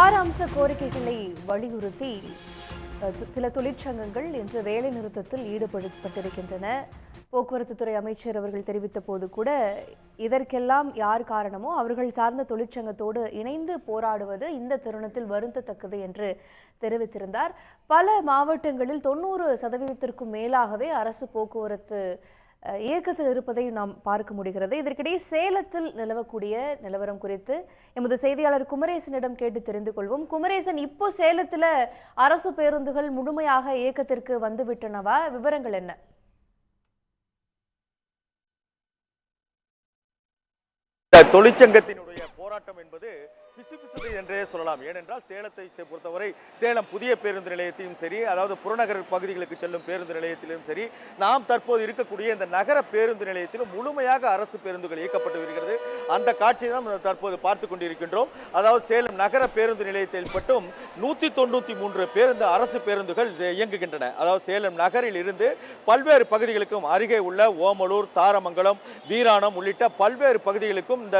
ஆறு அம்ச கோரிக்கைகளை வலியுறுத்தி சில தொழிற்சங்கங்கள் இன்று வேலை நிறுத்தத்தில் ஈடுபடுத்தப்பட்டிருக்கின்றன. போக்குவரத்து துறை அமைச்சர் அவர்கள் தெரிவித்த போது கூட இதற்கெல்லாம் யார் காரணமோ அவர்கள் சார்ந்த தொழிற்சங்கத்தோடு இணைந்து போராடுவது இந்த தருணத்தில் வருந்தத்தக்கது என்று தெரிவித்திருந்தார். பல மாவட்டங்களில் தொண்ணூறு சதவீதத்திற்கும் மேலாகவே அரசு போக்குவரத்து இயக்கத்தில் இருப்பதை நாம் பார்க்க முடிகிறது. இதற்கிடையே சேலத்தில் நிலவக்கூடிய நிலவரம் குறித்து எமது செய்தியாளர் குமரேசனிடம் கேட்டு தெரிந்து கொள்வோம். குமரேசன் இப்போ சேலத்தில் அரசு பேருந்துகள் முழுமையாக இயக்கத்திற்கு வந்துவிட்டனவா? விவரங்கள் என்ன? தொழிற்சங்கத்தினுடைய போராட்டம் என்பது பிசுபிசுது என்றே சொல்லலாம். ஏனென்றால் சேலத்தை பொறுத்தவரை சேலம் புதிய பேருந்து நிலையத்தையும் சரி அதாவது புறநகர் பகுதிகளுக்கு செல்லும் பேருந்து நிலையத்திலும் சரி நாம் தற்போது இருக்கக்கூடிய இந்த நகர பேருந்து நிலையத்திலும் முழுமையாக அரசு பேருந்துகள் இயக்கப்பட்டு வருகிறது. அந்த காட்சியை தான் நாம் தற்போது பார்த்து கொண்டிருக்கின்றோம். அதாவது சேலம் நகர பேருந்து நிலையத்தில் மட்டும் நூற்றி தொண்ணூற்றி மூன்று பேருந்து அரசு பேருந்துகள் இயங்குகின்றன. அதாவது சேலம் நகரில் இருந்து பல்வேறு பகுதிகளுக்கும் அருகே உள்ள ஓமலூர் தாரமங்கலம் வீராணம் உள்ளிட்ட பல்வேறு பகுதிகளுக்கும் இந்த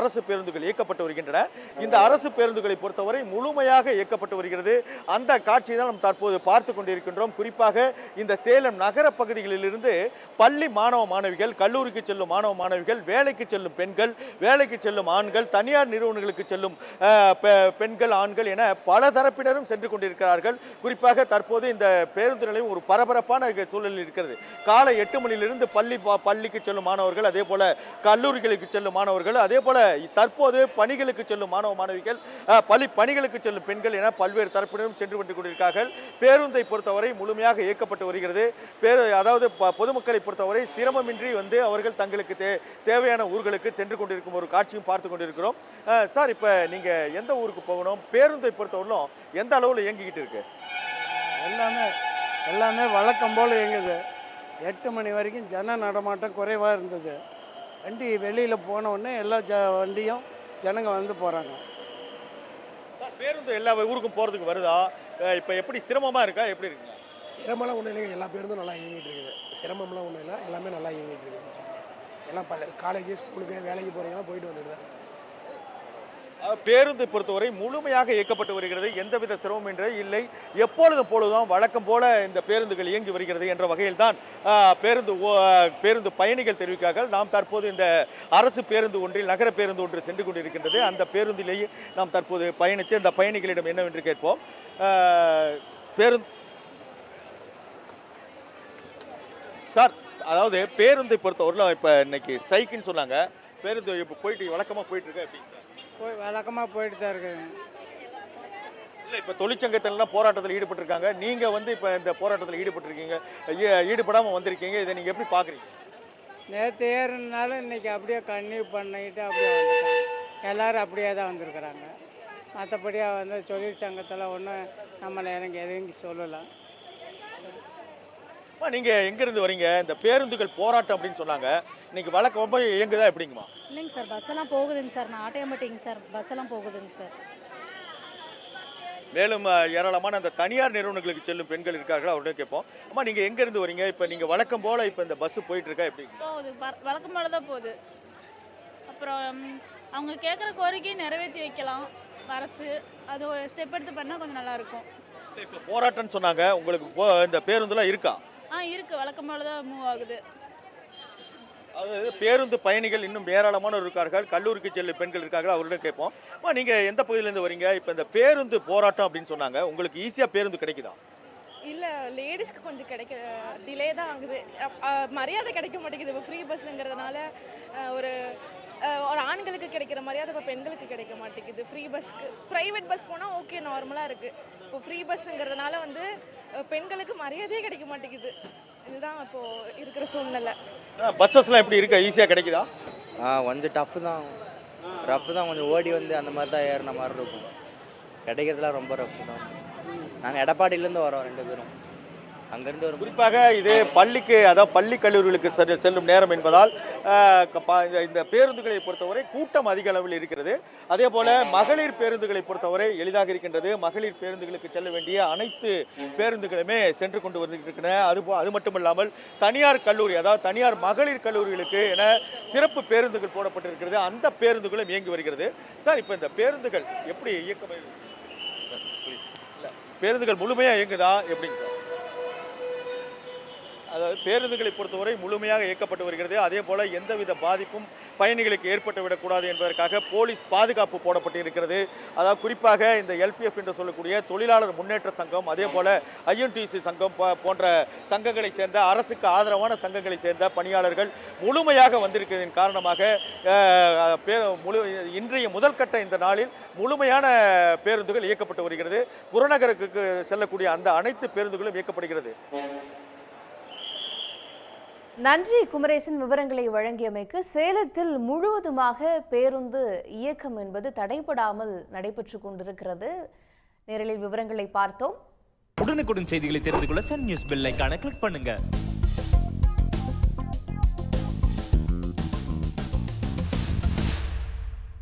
அரசு பேருந்துகள் இயக்கப்பட்டு வருகின்றன. இந்த அரசு பேருந்துகளை பொறுத்தவரை முழுமையாக இயக்கப்பட்டு வருகிறது. அந்த காட்சியை தான் நாம் தற்போது பார்த்து கொண்டிருக்கின்றோம். குறிப்பாக இந்த சேலம் நகர பகுதிகளிலிருந்து பள்ளி மாணவ மாணவிகள் கல்லூரிக்கு செல்லும் மாணவ மாணவிகள் வேலைக்கு செல்லும் பெண்கள் வேலைக்கு செல்லும் ஆண்கள் தனியார் நிறுவனங்களுக்கு செல்லும் பெண்கள் ஆண்கள் என பல தரப்பினரும் சென்று கொண்டிருக்கிறார்கள். குறிப்பாக தற்போது இந்த பேருந்து நிலையம் ஒரு பரபரப்பான சூழலில் இருக்கிறது. காலை எட்டு மணியிலிருந்து பள்ளி பள்ளிக்கு செல்லும் மாணவர்கள் அதே போல கல்லூரிகளுக்கு செல்லும் மாணவர்கள் அதே போல தற்போது பணிகளுக்கு செல்லும் மாணவ மாணவிகள் பள்ளி பணிகளுக்கு செல்லும் பெண்கள் என பல்வேறு தரப்பினரும் சென்று வந்து கொண்டிருக்கிறார்கள் பேருந்தை பொறுத்தவரை முழுமையாக இயக்கப்பட்டு வருகிறது. பேரு அதாவது ப- பொதுமக்களை பொறுத்தவரை சிரமமின்றி வந்து அவர்கள் தங்களுக்கு தே தேவையான ஊர்களுக்கு சென்று கொண்டிருக்கும் ஒரு காட்சியும் பார்த்து கொண்டிருக்கிறோம். சார் இப்போ நீங்கள் எந்த ஊருக்கு போகணும்? பேருந்தை பொறுத்தவரையிலும் எந்த அளவில் இயங்கிக்கிட்டு இருக்கு? எல்லாமே எல்லாமே வழக்கம் போல் இயங்குது. எட்டு மணி வரைக்கும் ஜன நடமாட்டம் குறைவாக இருந்தது. வண்டி வெளியில் போன உடனே எல்லா ஜ வண்டியும் ஜனங்க வந்து போகிறாங்க சார் பேருந்து எல்லா ஊருக்கும் போறதுக்கு வருதா? இப்போ எப்படி சிரமமா இருக்கா? எப்படி இருக்குங்க? சிரமம்லாம் ஒன்றும் இல்லைங்க. எல்லா பேருந்தும் நல்லா இயங்கிட்டு இருக்குது. சிரமம்லாம் ஒன்றும் இல்லை. எல்லாமே நல்லா இயங்கிட்டு இருக்குது. எல்லாம் பல காலேஜ் ஸ்கூலுக்கு வேலைக்கு போகிறீங்களாம் போயிட்டு வந்துட்டு தான் பேருந்தை பொறுத்தவரை முழுமையாக இயக்கப்பட்டு வருகிறது. எந்தவித சிரமம் என்றே இல்லை. எப்பொழுதும் போலதான் வழக்கம் போல இந்த பேருந்துகள் இயங்கி வருகிறது என்ற வகையில் தான் பேருந்து பேருந்து பயணிகள் தெரிவிக்கார்கள் நாம் தற்போது இந்த அரசு பேருந்து ஒன்றில் நகர பேருந்து ஒன்று சென்று கொண்டிருக்கின்றது. அந்த பேருந்திலேயே நாம் தற்போது பயணித்து அந்த பயணிகளிடம் என்னவென்று கேட்போம். பேருந்து சார் அதாவது பேருந்தை பொறுத்தவரையில் இப்போ இன்னைக்கு ஸ்ட்ரைக்குன்னு சொன்னாங்க. பேருந்து இப்போ போயிட்டு வழக்கமாக போயிட்டு இருக்கா சார் போய் வழக்கமாக போயிட்டு தான் இருக்குதுங்க இல்லை இப்போ தொழிற்சங்கத்திலலாம் போராட்டத்தில் ஈடுபட்டிருக்காங்க. நீங்கள் வந்து இப்போ இந்த போராட்டத்தில் ஈடுபட்டிருக்கீங்க. ஈ- ஈடுபடாம வந்திருக்கீங்க. இதை நீங்கள் எப்படி பார்க்குறீங்க நேற்று ஏறுனாலும் இன்னைக்கு அப்படியே கன்னியூ பண்ணிக்கிட்டு அப்படியே வந்துட்டாங்க எல்லாரும் அப்படியே தான் வந்திருக்கிறாங்க. மற்றபடியாக வந்து தொழிற்சங்கத்தில் ஒன்றும் நம்மளை எனக்கு எதுவும் சொல்லலாம் அம்மா நீங்கள் எங்கேருந்து வரீங்க? இந்த பேருந்துகள் போராட்டம் அப்படின்னு சொன்னாங்க. இன்னைக்கு வழக்கம் இயங்குதா எப்படிங்கம்மா? இல்லைங்க சார் பஸ் எல்லாம் போகுதுங்க சார். நான் ஆட்டையம்பட்டிங்க சார். பஸ் எல்லாம் போகுதுங்க சார். மேலும் அஹ், ஏராளமான அந்த தனியார் நிறுவனங்களுக்கு செல்லும் பெண்கள் இருக்கார்கள்? அவர்கிட்ட கேட்போம். அம்மா நீங்கள் எங்கேருந்து வரீங்க? இப்போ நீங்கள் வழக்கம் போல் இப்போ இந்த பஸ் போயிட்டு இருக்கா எப்படி? போகுது. வ- வழக்கம் போல தான் போகுது. அப்புறம் அவங்க கேட்குற கோரிக்கையை நிறைவேற்றி வைக்கலாம். அரசு அது ஒரு ஸ்டெப் எடுத்து பண்ணால் கொஞ்சம் நல்லா இருக்கும். இப்போ போராட்டம்னு சொன்னாங்க. உங்களுக்கு போ இந்த பேருந்துலாம் இருக்கா? ஆ இருக்குது வழக்கம் போல தான் மூவ் ஆகுது. அதாவது பேருந்து பயணிகள் இன்னும் ஏராளமானோர் இருக்கார்கள். கல்லூரிக்கு செல்லும் பெண்கள் இருக்கார்கள். அவர்கிட்ட கேட்போம். அம்மா நீங்கள் எந்த பகுதியிலேருந்து வரீங்க? இப்போ இந்த பேருந்து போராட்டம் அப்படின்னு சொன்னாங்க. உங்களுக்கு ஈஸியாக பேருந்து கிடைக்குதா? இல்லை லேடிஸ்க்கு கொஞ்சம் கிடைக்க டிலே தான் ஆகுது. மரியாதை கிடைக்க மாட்டேங்குது. இப்போ ஃப்ரீ பஸ்ஸுங்கிறதுனால ஒரு ஒரு ஆண்களுக்கு கிடைக்கிற மரியாதை இப்போ பெண்களுக்கு கிடைக்க மாட்டேங்குது. ஃப்ரீ பஸ்க்கு ப்ரைவேட் பஸ் போனால் ஓகே நார்மலாக இருக்குது இப்போ ஃப்ரீ பஸ்ஸுங்கிறதுனால வந்து பெண்களுக்கு மரியாதையே கிடைக்க மாட்டேங்குது. இதுதான் இப்போது இருக்கிற சூழ்நிலை. பஸ்ஸஸ்லாம் எப்படி இருக்கா? ஈஸியாக கிடைக்குதா? ஆ கொஞ்சம் டஃப்பு தான். ரஃப் தான். கொஞ்சம் ஓடி வந்து அந்த மாதிரி தான் ஏறின மாதிரி இருக்கும். கிடைக்கிறதுலாம் ரொம்ப ரஃப் தான். நாங்கள் எடப்பாடியிலேருந்து வரோம் ரெண்டு பேரும். அங்கேருந்து ஒரு குறிப்பாக இது பள்ளிக்கு அதாவது பள்ளி கல்லூரிகளுக்கு செல்~ செல்லும் நேரம் என்பதால் இந்த- பேருந்துகளை பொறுத்தவரை கூட்டம் அதிக அளவில் இருக்கிறது. அதே போல மகளிர் பேருந்துகளை பொறுத்தவரை எளிதாக இருக்கின்றது. மகளிர் பேருந்துகளுக்கு செல்ல வேண்டிய அனைத்து பேருந்துகளுமே சென்று கொண்டு வருகின்றன. அது அது மட்டுமல்லாமல் தனியார் கல்லூரி அதாவது தனியார் மகளிர் கல்லூரிகளுக்கு என சிறப்பு பேருந்துகள் போடப்பட்டிருக்கிறது. அந்த பேருந்துகளும் இயங்கி வருகிறது. சார் இப்போ இந்த பேருந்துகள் எப்படி இயக்கம் பேருந்துகள் முழுமையாக இயங்குதா? எப்படிங்க சார்? அதாவது பேருந்துகளை பொறுத்தவரை முழுமையாக இயக்கப்பட்டு வருகிறது. அதே போல எந்தவித பாதிப்பும் பயணிகளுக்கு ஏற்பட்டு விடக்கூடாது என்பதற்காக போலீஸ் பாதுகாப்பு போடப்பட்டு இருக்கிறது அதாவது குறிப்பாக இந்த எல்பிஎஃப் என்று சொல்லக்கூடிய தொழிலாளர் முன்னேற்ற சங்கம் அதே போல ஐஎன்டிசி சங்கம் போன்ற சங்கங்களை சேர்ந்த அரசுக்கு ஆதரவான சங்கங்களை சேர்ந்த பணியாளர்கள் முழுமையாக வந்திருக்கிறதின் காரணமாக முழு இன்றைய முதல் கட்ட இந்த நாளில் முழுமையான பேருந்துகள் இயக்கப்பட்டு வருகிறது. புறநகருக்கு செல்லக்கூடிய அந்த அனைத்து பேருந்துகளும் இயக்கப்படுகிறது. நன்றி குமரேசன் விவரங்களை வழங்கியமைக்கு சேலத்தில் முழுவதுமாக பேருந்து இயக்கம் என்பது தடைபடாமல் நடைபெற்று கொண்டிருக்கிறது. நேரலில் விவரங்களை பார்த்தோம். உடனுக்குடன் செய்திகளை தெரிந்து கொள்ள சன் நியூஸ் பெல்லைக்கான கிளிக் பண்ணுங்க.